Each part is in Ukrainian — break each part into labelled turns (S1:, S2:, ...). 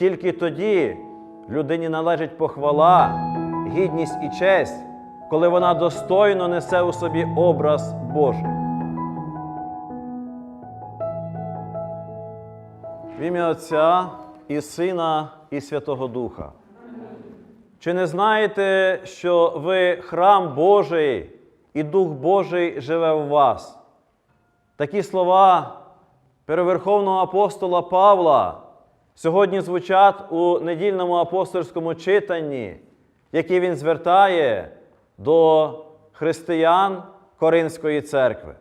S1: Тільки тоді людині належить похвала, гідність і честь, коли вона достойно несе у собі образ Божий. В ім'я Отця і Сина, і Святого Духа. Чи не знаєте, що ви храм Божий і Дух Божий живе в вас? Такі слова первоверховного апостола Павла сьогодні звучать у недільному апостольському читанні, які він звертає до християн Коринської церкви.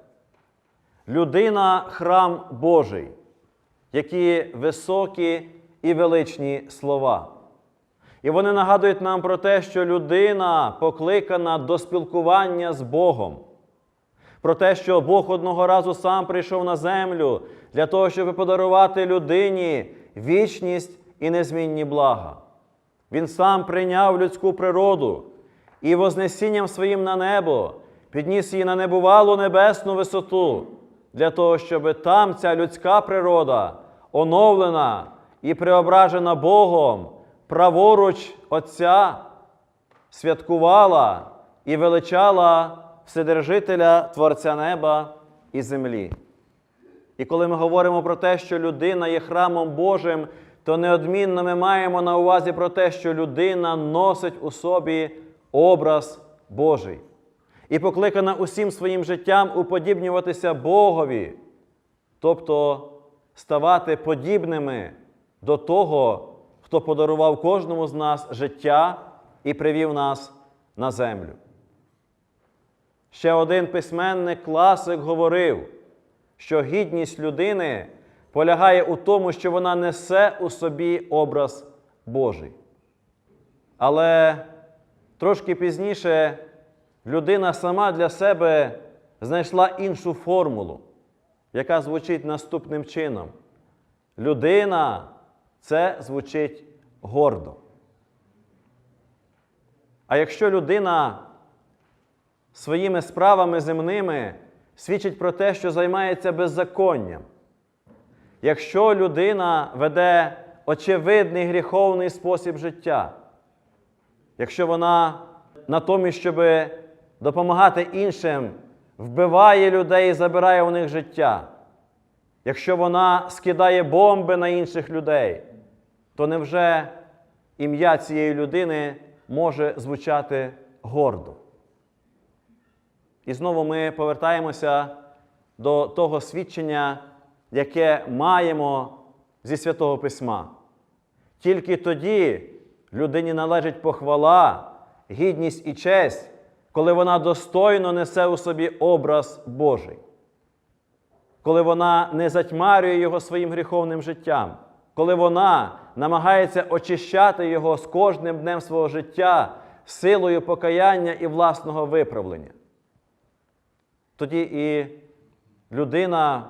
S1: Людина храм Божий, які високі і величні слова. І вони нагадують нам про те, що людина покликана до спілкування з Богом, про те, що Бог одного разу сам прийшов на землю для того, щоб подарувати людині вічність і незмінні блага. Він сам прийняв людську природу і вознесінням своїм на небо підніс її на небувалу небесну висоту, для того, щоб там ця людська природа, оновлена і преображена Богом, праворуч Отця, святкувала і величала Вседержителя Творця неба і землі. І коли ми говоримо про те, що людина є храмом Божим, то неодмінно ми маємо на увазі про те, що людина носить у собі образ Божий і покликана усім своїм життям уподібнюватися Богові, тобто ставати подібними до того, хто подарував кожному з нас життя і привів нас на землю. Ще один письменник класик говорив, що гідність людини полягає у тому, що вона несе у собі образ Божий. Але трошки пізніше людина сама для себе знайшла іншу формулу, яка звучить наступним чином. Людина це звучить гордо. А якщо людина своїми справами земними свідчить про те, що займається беззаконням, якщо людина веде очевидний гріховний спосіб життя, якщо вона натомість, щоб допомагати іншим, вбиває людей і забирає у них життя, якщо вона скидає бомби на інших людей, то невже ім'я цієї людини може звучати гордо? І знову ми повертаємося до того свідчення, яке маємо зі Святого Письма. Тільки тоді людині належить похвала, гідність і честь, коли вона достойно несе у собі образ Божий, коли вона не затьмарює його своїм гріховним життям, коли вона намагається очищати його з кожним днем свого життя силою покаяння і власного виправлення. Тоді і людина,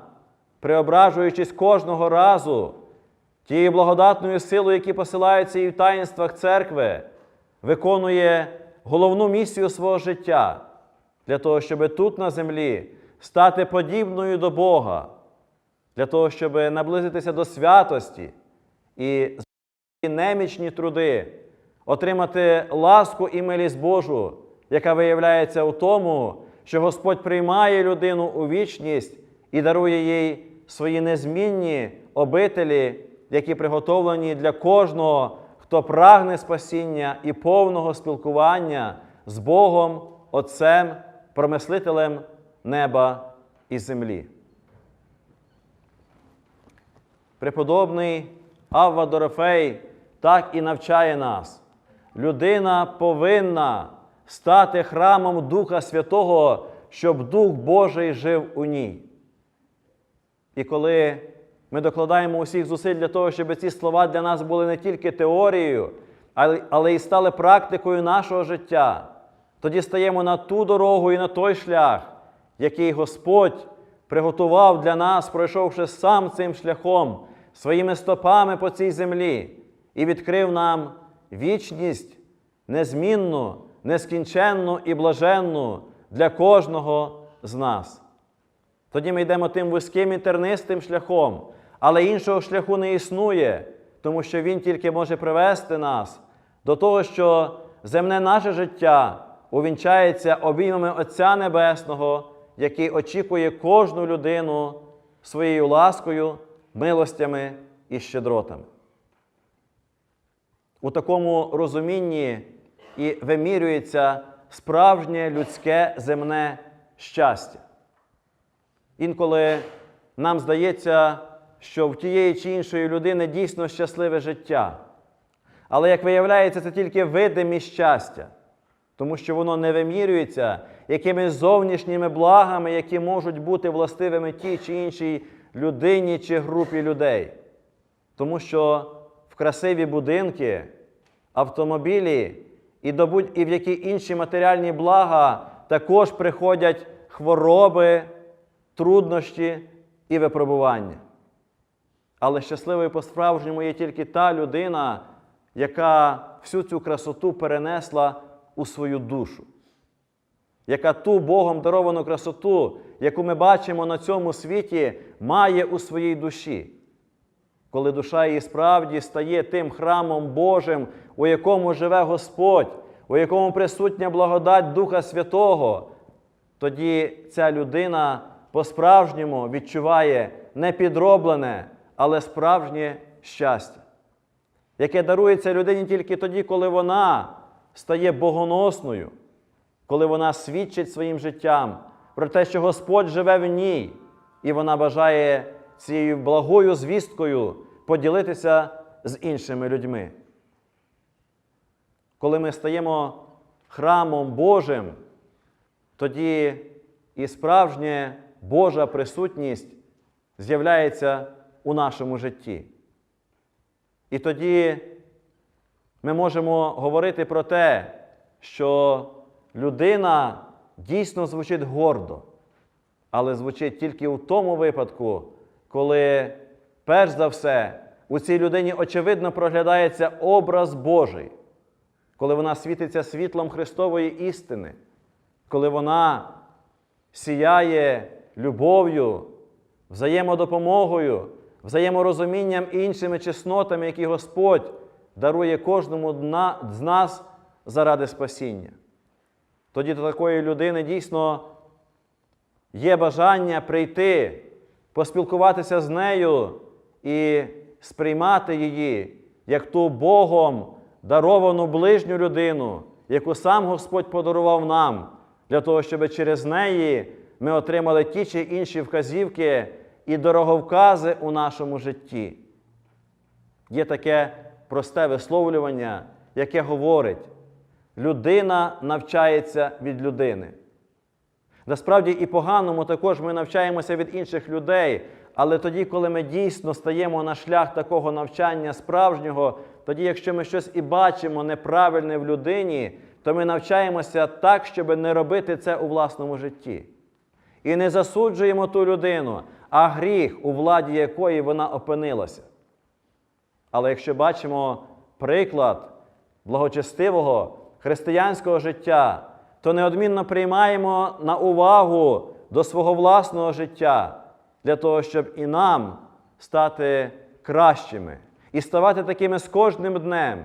S1: преображуючись кожного разу тією благодатною силою, які посилаються і в таїнствах церкви, виконує головну місію свого життя для того, щоб тут на землі стати подібною до Бога, для того, щоб наблизитися до святості і немічні труди, отримати ласку і милість Божу, яка виявляється у тому, що Господь приймає людину у вічність і дарує їй свої незмінні обителі, які приготовлені для кожного, хто прагне спасіння і повного спілкування з Богом, Отцем, промислителем неба і землі. Преподобний Авва Дорофей так і навчає нас. Людина повинна стати храмом Духа Святого, щоб Дух Божий жив у ній. І коли ми докладаємо усіх зусиль для того, щоб ці слова для нас були не тільки теорією, але, і стали практикою нашого життя, тоді стаємо на ту дорогу і на той шлях, який Господь приготував для нас, пройшовши сам цим шляхом, своїми стопами по цій землі, і відкрив нам вічність незмінну, нескінченну і блаженну для кожного з нас. Тоді ми йдемо тим вузьким і тернистим шляхом, але іншого шляху не існує, тому що Він тільки може привести нас до того, що земне наше життя увінчається обіймами Отця Небесного, який очікує кожну людину своєю ласкою, милостями і щедротами. У такому розумінні і вимірюється справжнє людське земне щастя. Інколи нам здається, що в тієї чи іншої людини дійсно щасливе життя. Але, як виявляється, це тільки видимі щастя, тому що воно не вимірюється якимись зовнішніми благами, які можуть бути властивими тій чи іншій людині чи групі людей. Тому що в красиві будинки, автомобілі і, до будь- і в які інші матеріальні блага також приходять хвороби, труднощі і випробування. Але щасливою по-справжньому є тільки та людина, яка всю цю красоту перенесла у свою душу, яка ту Богом даровану красоту, яку ми бачимо на цьому світі, має у своїй душі. Коли душа її справді стає тим храмом Божим, у якому живе Господь, у якому присутня благодать Духа Святого, тоді ця людина по-справжньому відчуває не підроблене, але справжнє щастя, яке дарується людині тільки тоді, коли вона стає богоносною, коли вона свідчить своїм життям про те, що Господь живе в ній, і вона бажає цією благою звісткою поділитися з іншими людьми. Коли ми стаємо храмом Божим, тоді і справжня Божа присутність з'являється у нашому житті. І тоді ми можемо говорити про те, що людина дійсно звучить гордо, але звучить тільки в тому випадку, коли, перш за все, у цій людині очевидно проглядається образ Божий, коли вона світиться світлом Христової істини, коли вона сіяє любов'ю, взаємодопомогою, взаєморозумінням іншими чеснотами, які Господь дарує кожному з нас заради спасіння. Тоді до такої людини дійсно є бажання прийти, поспілкуватися з нею і сприймати її як ту Богом даровану ближню людину, яку сам Господь подарував нам, для того, щоб через неї ми отримали ті чи інші вказівки і дороговкази у нашому житті. Є таке просте висловлювання, яке говорить: людина навчається від людини. Насправді і поганому також ми навчаємося від інших людей, але тоді, коли ми дійсно стаємо на шлях такого навчання справжнього, тоді, якщо ми щось і бачимо неправильне в людині, то ми навчаємося так, щоб не робити це у власному житті. І не засуджуємо ту людину, а гріх, у владі якої вона опинилася. Але якщо бачимо приклад благочестивого християнського життя, то неодмінно приймаємо на увагу до свого власного життя для того, щоб і нам стати кращими і ставати такими з кожним днем,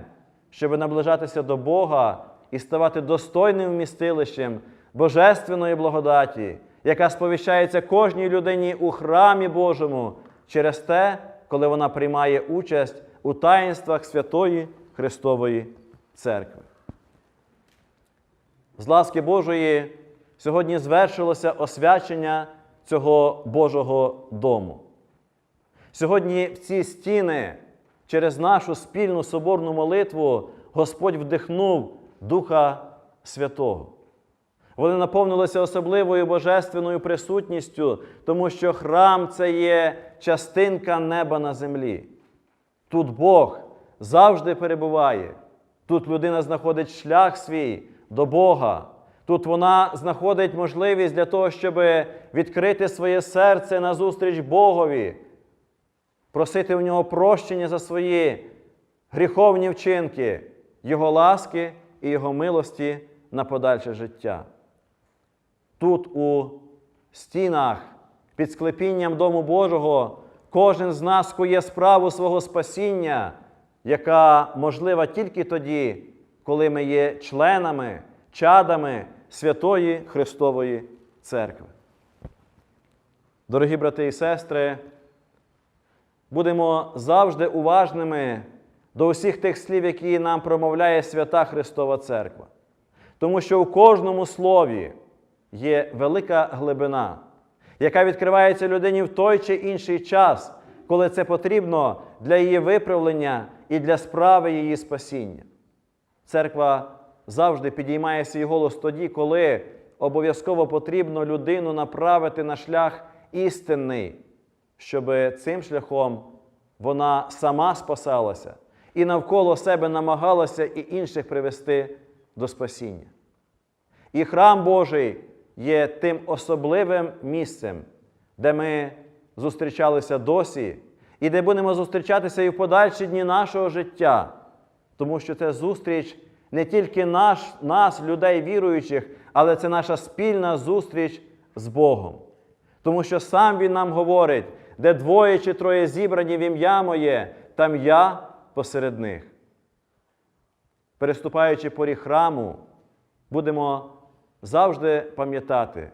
S1: щоб наближатися до Бога і ставати достойним вмістилищем Божественної благодаті, яка сповіщається кожній людині у храмі Божому через те, коли вона приймає участь у таїнствах Святої Христової Церкви. З ласки Божої сьогодні звершилося освячення цього Божого дому. Сьогодні в ці стіни через нашу спільну соборну молитву Господь вдихнув Духа Святого. Вони наповнилися особливою божественною присутністю, тому що храм це є частинка неба на землі. Тут Бог завжди перебуває. Тут людина знаходить шлях свій до Бога. Тут вона знаходить можливість для того, щоб відкрити своє серце назустріч Богові, просити у нього прощення за свої гріховні вчинки, Його ласки і Його милості на подальше життя. Тут, у стінах, під склепінням Дому Божого, кожен з нас кує справу свого спасіння яка можлива тільки тоді, коли ми є членами, чадами Святої Христової Церкви. Дорогі брати і сестри, будемо завжди уважними до усіх тих слів, які нам промовляє свята Христова Церква. Тому що у кожному слові є велика глибина, яка відкривається людині в той чи інший час, коли це потрібно для її виправлення і для справи її спасіння. Церква завжди підіймає свій голос тоді, коли обов'язково потрібно людину направити на шлях істинний, щоб цим шляхом вона сама спасалася і навколо себе намагалася і інших привести до спасіння. І храм Божий є тим особливим місцем, де ми зустрічалися досі, і де будемо зустрічатися і в подальші дні нашого життя, тому що це зустріч не тільки наш, нас, людей віруючих, але це наша спільна зустріч з Богом. Тому що сам Він нам говорить, де двоє чи троє зібрані в ім'я моє, там я посеред них. Переступаючи поріг храму, будемо завжди пам'ятати,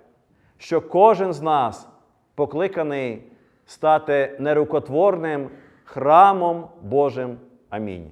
S1: що кожен з нас покликаний стати нерукотворним храмом Божим. Амінь.